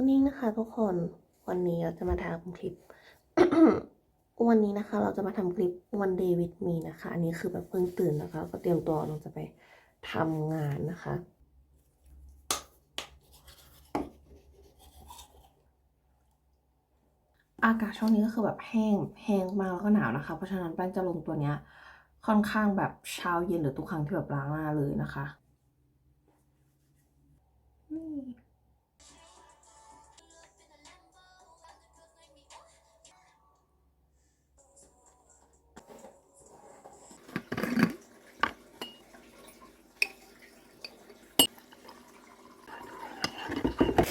morning นะคะทุกคนวันนี้เราจะมาทำคลิป วันนี้นะคะ เราจะมาทำคลิป one day with me นะคะ อันนี้คือแบบเพิ่งตื่นนะคะ ก็เตรียมตัวเราจะไปทำงานนะคะ อากาศช่วงนี้ก็คือแบบแห้งแห้งมากแล้วก็หนาวนะคะ เพราะฉะนั้นแป้งจะลงตัวเนี้ยค่อนข้างแบบเช้าเย็นหรือทุกครั้งที่แบบล้างหน้าเลยนะคะ โ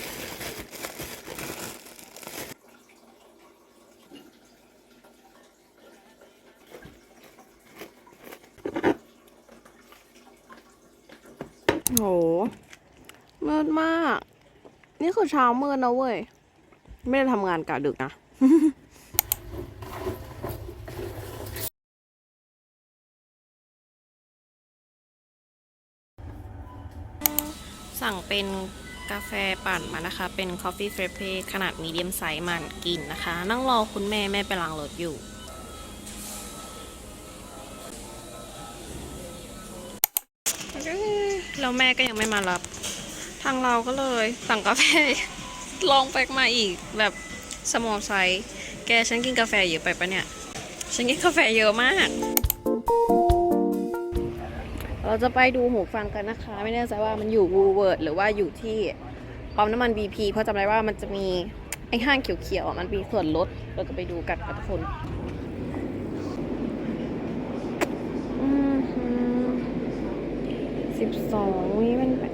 หมืดมาก นี่คือเช้ามืดนะเว้ย ไม่ได้ทำงานกะดึกนะสั่งเป็น กาแฟปั่นมานะคะ เป็น Coffee Frappe ขนาดมีเดียมไซส์มันกินนะคะ นั่งรอคุณแม่แม่ไปล้างรถอยู่ แล้วแม่ก็ยังไม่มารับ ทางเราก็เลยสั่งกาแฟ ลองแป๊กมาอีกแบบสมอลไซส์แกฉันกินกาแฟเยอะไปปะเนี่ย ฉันกินกาแฟเยอะมาก เราจะไปดูหูฟังกันนะคะ ไม่แน่ใจว่ามันอยู่วูเวิร์ดหรือว่าอยู่ที่ปั๊มน้ำมัน BP เพราะจำได้ว่ามันจะมีไอ้ห้างเขียวๆอะมันมีส่วนลดเราจะไปดูกันค่ะทุกคนสิบสองนี่มันแบบ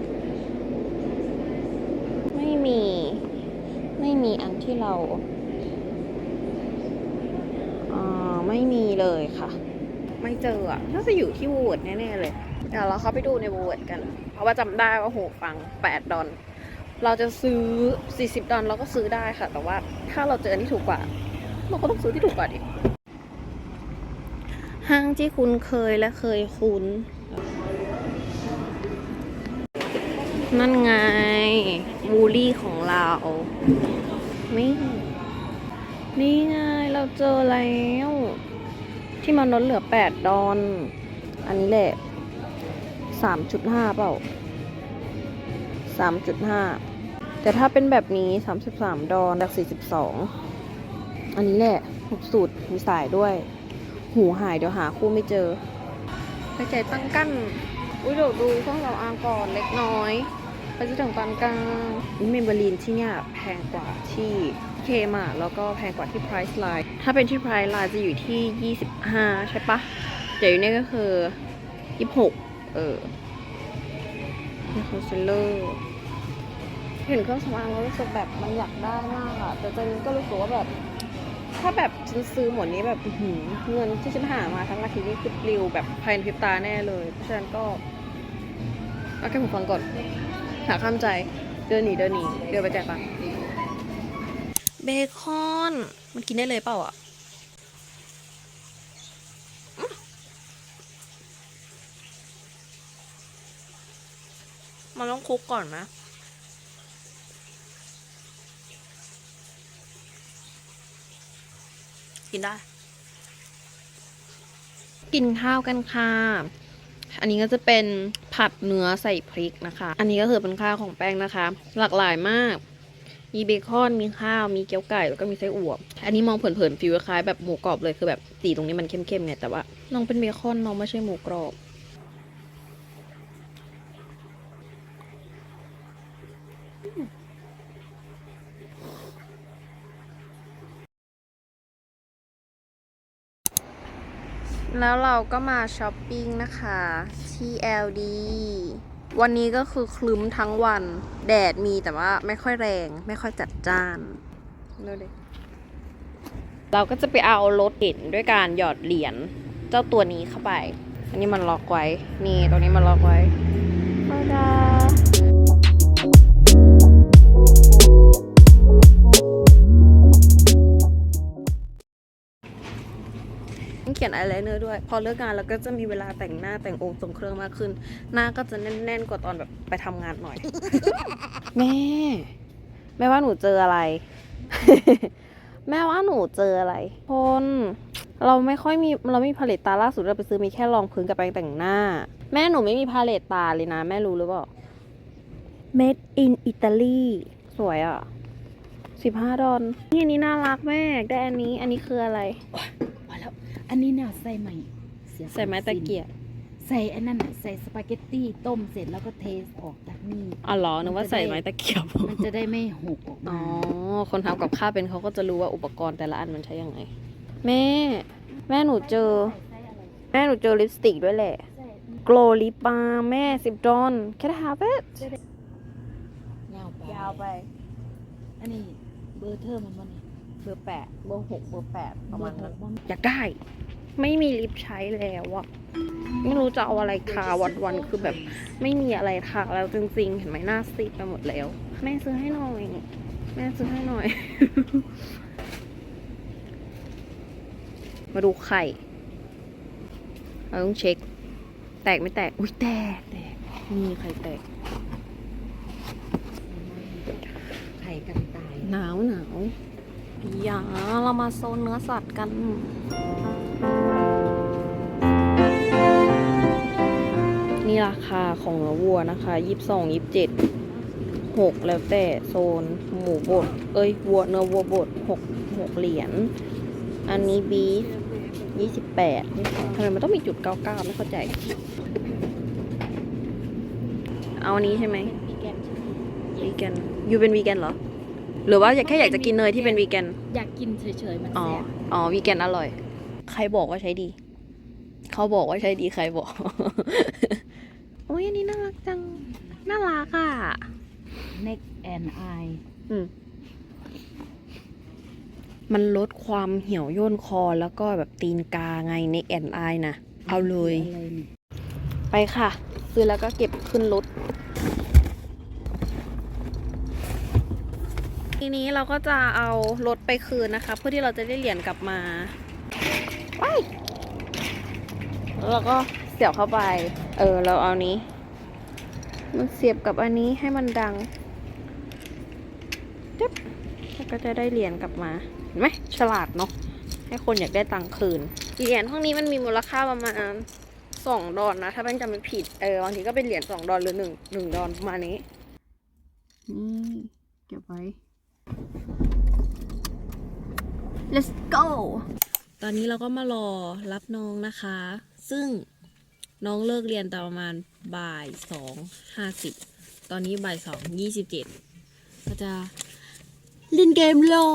ไม่มี ไม่มีอันที่เราอ่าไม่มีเลยค่ะ ไม่เจออะน่าจะอยู่ที่วูดแน่ ๆ เลย เดี๋ยวเราเข้าไปดูในวูดกัน เพราะว่าจำได้ว่าหูฟัง 8 ดอลเราจะซื้อ 40 ดอลเราก็ซื้อได้ค่ะ แต่ว่าถ้าเราเจอที่ถูกกว่า เราก็ต้องซื้อที่ถูกกว่าดิห้างที่คุ้นเคยและเคยคุ้น นั่นไงบูลลี่ของเรานี่นี่ไงเราเจอแล้ว ที่มันลดเหลือ 8 ดอลอันนี้แหละ 3.5เปล่า3.5แต่ถ้าเป็นแบบนี้33ดอลจาก42อันนี้แหละถูกสุดมีสายด้วย หูหายเดี๋ยวหาคู่ไม่เจอไปจ่ายตังค์กันอุ้ยเดี๋ยวดูเครื่องเราอางก่อนเล็กน้อย ไปที่ถึงปานกลางนี่เมมเบอรีนที่เนี่ยแพงกว่าที่เคมาแล้วก็แพงกว่าที่ Price Line ถ้าเป็นที่ Price Line จะอยู่ที่ 25 ใช่ปะเดี๋ยวอยู่นี่ก็คือ 26 เออนี่คือเซลเลอร์เห็นเครื่องสำอางแล้วรู้สึกแบบมันอยากได้มากอะแต่เจนก็รู้สึกว่าแบบ ถ้าแบบฉันซื้อหมดนี้แบบอื้อหือเงินที่ฉันหามาทั้งอาทิตย์นี่คือปลิวแบบภายในพริบตาแน่เลยเพราะฉะนั้นก็เอาแค่หูฟังก่อน หาข้ามใจ เดินหนีเดินหนีเดินไปแจกปังเบคอน มันกินได้เลยเปล่าอะ มันต้องคลุกก่อนนะกินได้ กินข้าวกันค่ะ อันนี้ก็จะเป็นผัดเนื้อใส่พริกนะคะ อันนี้ก็คือเป็นข้าวของแป้งนะคะ หลากหลายมาก มีเบคอน มีข้าว มีเกี๊ยวไก่ แล้วก็มีไส้อั่ว อันนี้มองเผินๆฟิวคล้ายแบบหมูกรอบเลย คือแบบสีตรงนี้มันเข้มๆไงแต่ว่าน้องเป็นเบคอนน้องไม่ใช่หมูกรอบ แล้วเราก็มาช้อปปิ้งนะคะที่ LD วันนี้ก็คือคลึ้มทั้งวัน แดดมีแต่ว่าไม่ค่อยแรง ไม่ค่อยจัดจ้านดูดิเราก็จะไปเอารถเข็นด้วยการหยอดเหรียญเจ้าตัวนี้เข้าไป อันนี้มันล็อกไว้ นี่ตรงนี้มันล็อกไว้ตาด องเขียนอายไลเนอร์ด้วย พอเลิกงานเราก็จะมีเวลาแต่งหน้าแต่งองค์ทรงเครื่องมากขึ้น หน้าก็จะแน่นๆกว่าตอนแบบไปทำงานหน่อย แม่ แม่ว่าหนูเจออะไร แม่ว่าหนูเจออะไรคนเราไม่ค่อยมีเราไม่มีพาเลตตาล่าสุดเราไปซื้อมีแค่รองพื้นกับแปรงแต่งหน้า แม่หนูไม่มีพาเลตตาเลยนะ แม่รู้หรือเปล่า Made in Italy สวยอะสิบห้าดอลนี่อันนี้น่ารักแม่ ได้อันนี้ อันนี้คืออะไรพ อแล้วอันนี้เนี่ยใส่ไหมเสียใส่ไม้ตะเกียบใส่อันนั้นน่ะใส่สปาเกตตี้ต้มเสร็จแล้วก็เทออกจากนี่อ๋อเหรอนึกว่าใส่ไม้ตะเกียบมันจะได้ไม่หกออกอ๋มาอคนทำกับข้าวเป็นเขาก็จะรู้ว่าอุปกรณ์แต่ละอันมันใช้ยังไง แม่ แม่หนูเจอ แม่หนูเจอลิปสติกด้วยแหละโกลลิปบาแม่สิบดอน Can I have it ยาวไป อันนี้เบอร์เทอร์มันวันนี้ เบอร์แปดเบอร์หกเบอร์แปดประมาณนั้นเบอร์หกอยากได้ ไม่มีลิปใช้แล้วอะไม่รู้จะเอาอะไรทาวันๆคือแบบ ไม่มีอะไรทาแล้วจริงๆ เห็นไหมหน้าซีดไปหมดแล้ว แม่ซื้อให้หน่อย แม่ซื้อให้หน่อย มาดูไข่ เราต้องเช็ค แตกไม่แตก อุ้ยแตกแตกนี่ไข่แตก ไข่กันตาย หนาวหนาว อย่าเรามาโซนเนื้อสัตว์กันนี่ราคาของเนื้อวัวนะคะยี่สิบสองยี่สิบเจ็ดหกแล้วแต่โซนหมูบด เอ้ยวัวเนื้อวัวบดหกหกเหรียญ อันนี้บีฟยี่สิบแปดทำไมมันต้องมีจุดเก้าเก้าไม่เข้าใจ เอาอันนี้ใช่ไหมวีแกนวีแกนยูเป็นวีแกนเหรอ หรือว่าอยากแค่อยากจะกินเนยที่เป็นวีแกน อยากกินเฉยๆมันอ๋อ แซ่บอ๋อ วีแกนอร่อย ใครบอกว่าใช้ดี เขาบอกว่าใช้ดีใครบอก โอ้ยอันนี้น่ารักจัง น่ารักอะเน็กแอนไออืม มันลดความเหี่ยวย่นคอแล้วก็แบบตีนกาไง neck and eye นะ เอาเลยไปค่ะ ซื้อแล้วก็เก็บขึ้นรถ ทีนี้เราก็จะเอารถไปคืนนะคะ เพื่อที่เราจะได้เหรียญกลับมาไปแล้วเราก็เสียบเข้าไป เออ เราเอานี้ มันเสียบกับอันนี้ให้มันดังจึ๊บแล้วก็จะได้เหรียญกลับมาเห็นไหมฉลาดเนาะให้คนอยากได้ตังค์คืน เหรียญห้องนี้มันมีมูลค่าประมาณสองดอลนะ ถ้าเป็นจำไม่ผิด เออบางทีก็เป็นเหรียญสองดอลหรือหนึ่งหนึ่งดอลประมาณนี้นี่เก็บไว้ let's go ตอนนี้เราก็มารอรับน้องนะคะ ซึ่งน้องเลิกเรียนตอนประมาณบ่ายสองห้าสิบตอนนี้บ่ายสองยี่สิบเจ็ดก็จะเล่นเกมรอ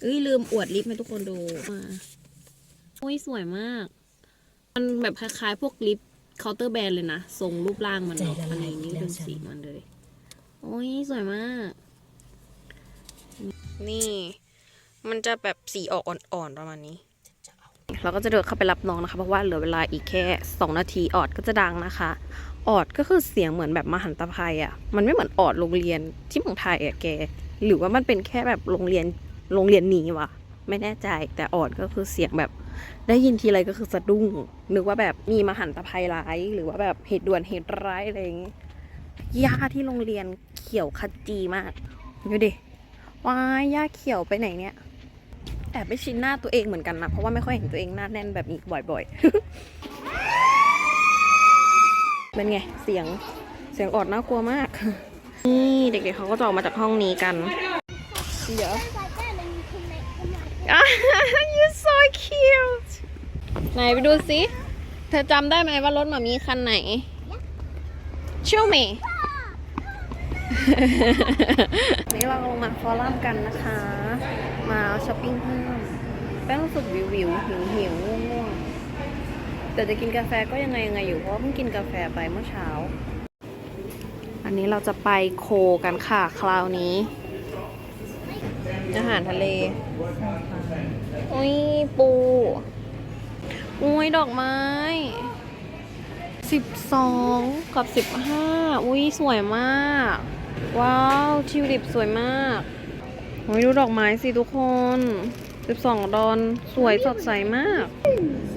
เอ้ยลืมอวดลิฟให้ทุกคนดูมาโอ้ยสวยมาก มันแบบคล้ายๆ พวกลิฟเคาน์เตอร์แบรนด์เลยนะทรงรูปร่างมันเนาะอันนี้นี่เป็นสีมันเลย โอ้ยสวยมาก นี่ มันจะแบบสีออกอ่อนๆประมาณนี้ เราก็จะเดินเข้าไปรับน้องนะคะ เพราะว่าเหลือเวลาอีกแค่ 2 นาทีออดก็จะดังนะคะ ออดก็คือเสียงเหมือนแบบมหันตภัยอะ่ะ มันไม่เหมือนออดโรงเรียนที่เมืองไทยอะ่ะแก หรือว่ามันเป็นแค่แบบโรงเรียนโรงเรียนนี้วะไม่แน่ใจแต่ออดก็คือเสียงแบบ ได้ยินทีไรก็คือสะดุ้ง นึกว่าแบบมีมหันตภัยร้าย หรือว่าแบบเหตุด่วนเหตุร้ายอะไรอย่างงี้หญ้าที่โรงเรียนเขียวขจีมากดูดิ ว้ายหญ้าเขียวไปไหนเนี่ย แอบไปชินหน้าตัวเองเหมือนกันนะ เพราะว่าไม่ค่อยเห็นตัวเองหน้าแน่นแบบนี้บ่อยๆ เป็นไง เสียง เสียงออดน่ากลัวมาก นี่เด็กๆเขาก็จะออกมาจากห้องนี้กัน เดี๋ยว you so cute ไหนไปดูสิ เธอจำได้ไหมว่ารถหมามีคันไหน Show me นี่เราลงมาฟอรัมกันนะคะ มาช้อปปิ้งเพิ่มแป้งรู้สึกวิววิวหิวหิวง่วงแต่จะกินกาแฟก็ยังไงยังไงอยู่เพราะเพิ่งกินกาแฟไปเมื่อเช้า อันนี้เราจะไปโคกันค่ะคราวนี้ อาหารทะเล อุ้ยปู อุ้ยดอกไม้สิบสองกับสิบห้าอุ้ยสวยมาก ว้าว ทิวลิปสวยมากโอ้ยดูดอกไม้สิทุกคนสิบสองดอน สวยสดใสมาก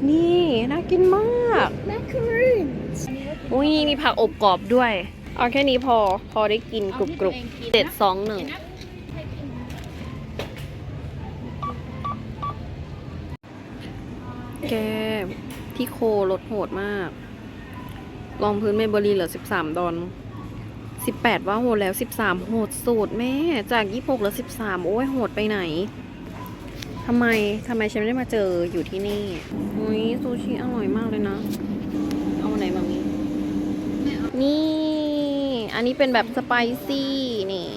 นี่ น่ากินมาก macaroons อุ้ยมีผักอบกรอบด้วย เอาแค่นี้พอ พอได้กินกรุบกรุบเจ็ดสองหนึ่งแกที่โคลดโหดมาก รองพื้นเมเบอรีเหลือ 13 ดอน 18 ว่าโหดแล้ว 13 โหดสุดแม่ จาก 26เหลือ13 โอ้ยโหดไปไหนทำไมทำไมฉันไม่ได้มาเจออยู่ที่นี่อุ้ยซูชิอร่อยมากเลยนะ เอาไหนมามีนี่ อันนี้เป็นแบบสไปซี่นี่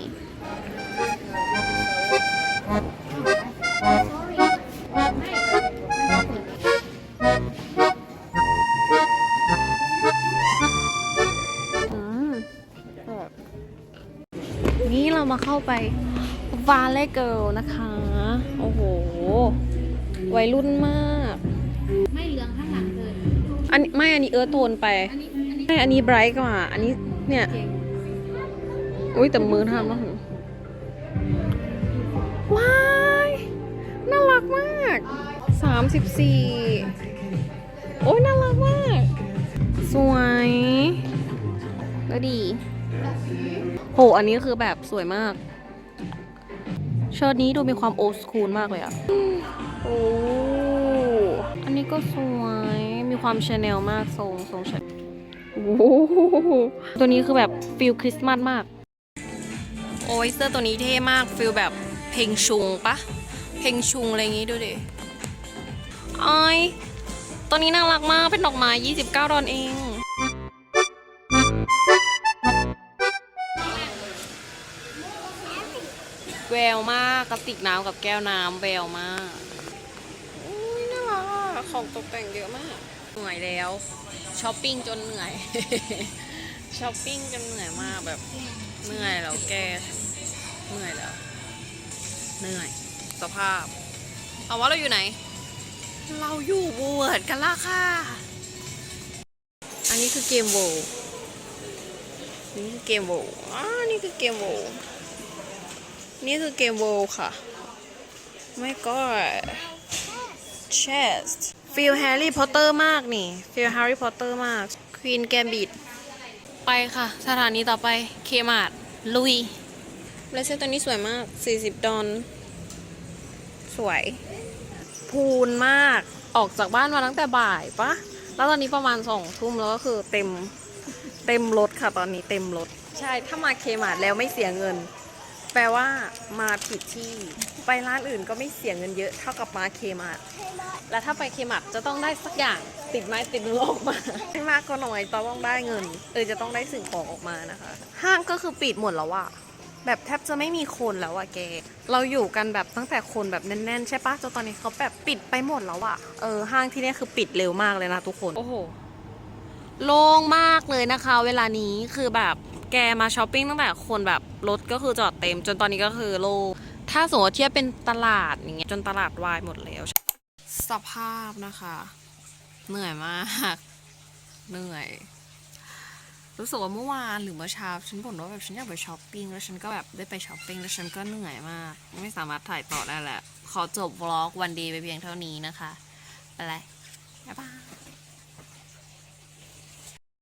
เรามาเข้าไปวาเล่เกิลนะคะ โอ้โห วัยรุ่นมาก ไม่เหลืองข้างหลังเลยอันนี้ไม่อันนี้เอิร์ธโทนไปอันนี้อันนี้ใช่อันนี้ไบรท์กว่า อันนี้เนี่ยเก่งอุ้ยแต่มือทำแล้วว้ายน่ารักมากสามสิบสี่โอ้ยน่ารักมาก สวย ก็ดี โห อันนี้คือแบบสวยมาก เชิ้ตนี้ดูมีความโอ s คูลมากเลยอะโอ้ อันนี้ก็สวย มีความชาแนลมากทรงทรงชาโอ้โหตัวนี้คือแบบฟิลคริสต์มาสมาก โอ้ยเสื้อตัวนี้เท่มากฟิลแบบเพลงชุงปะเพลงชุงอะไรอย่างงี้ดูดิไอายตัวนี้น่ารักมากเป็นดอกไม้ 29 ดอลเอง ววมากกระติกน้ำกับแก้วน้ำแววมากอุ้ยน่ารักอะของตกแต่งเยอะมากเหนื่อยแล้วช้อปปิ้งจนเหนื่อยช้อปปิ้งจนเหนื่อยมากแบบเหนื่อยแล้วแกเหนื่อยแล้วเหนื่อยสภาพ เอาว่าเราอยู่ไหน เราอยู่บวชกันละค่ะ อันนี้คือเกมโวนี่คือเกมโวอ่านี่คือเกมโว นี่คือเกมโวลค่ะ ไม่ก็ chest ฟีลแฮร์รี่พอตเตอร์มากนี่ฟีลแฮร์รี่พอตเตอร์มาก ควีนแกมบิด ไปค่ะ สถานีต่อไป เคมาร์ดลุยเลเซตตัวนี้สวยมาก 40 ดอลสวย พูนมากออกจากบ้านมาตั้งแต่บ่ายปะ แล้วตอนนี้ประมาณสองทุ่มแล้วก็คือเต็มเต็มรถค่ะตอนนี้เต็มรถ ใช่ ถ้ามาเคมาร์ดแล้วไม่เสียเงิน แปลว่ามาผิดที่ ไปร้านอื่นก็ไม่เสียเงินเยอะเท่ากับมาเคมาร์ดแล้วถ้าไปเคมาร์ดจะต้องได้สักอย่างติดไม้ติดมือออกมาไม่มากก็น้อยต้องได้เงิน เออจะต้องได้สิ่งของออกมานะคะ ห้างก็คือปิดหมดแล้วอะแบบแทบจะไม่มีคนแล้วอะแก เราอยู่กันแบบตั้งแต่คนแบบแน่นๆ ใช่ปะจนตอนนี้เขาแบบปิดไปหมดแล้วอะเออห้างที่เนี่ยคือปิดเร็วมากเลยนะทุกคน โอ้โห โล่งมากเลยนะคะ เวลานี้คือแบบ แกมาช้อปปิ้งตั้งแต่คนแบบรถก็คือจอดเต็ม จนตอนนี้ก็คือโล่ถ้าสมมติว่าเทียบเป็นตลาดอย่างเงี้ยจนตลาดวายหมดแล้ว สภาพนะคะ เหนื่อยมากเหนื่อย รู้สึกว่าเมื่อวานหรือเมื่อเช้าฉันบ่นว่าแบบฉันอยากไปช้อปปิ้งแล้วฉันก็แบบได้ไปช้อปปิ้งแล้วฉันก็เหนื่อยมาก ไม่สามารถถ่ายต่อได้แหละขอจบวล็อกวันดีไปเพียงเท่านี้นะคะไปเลยบ๊ายบาย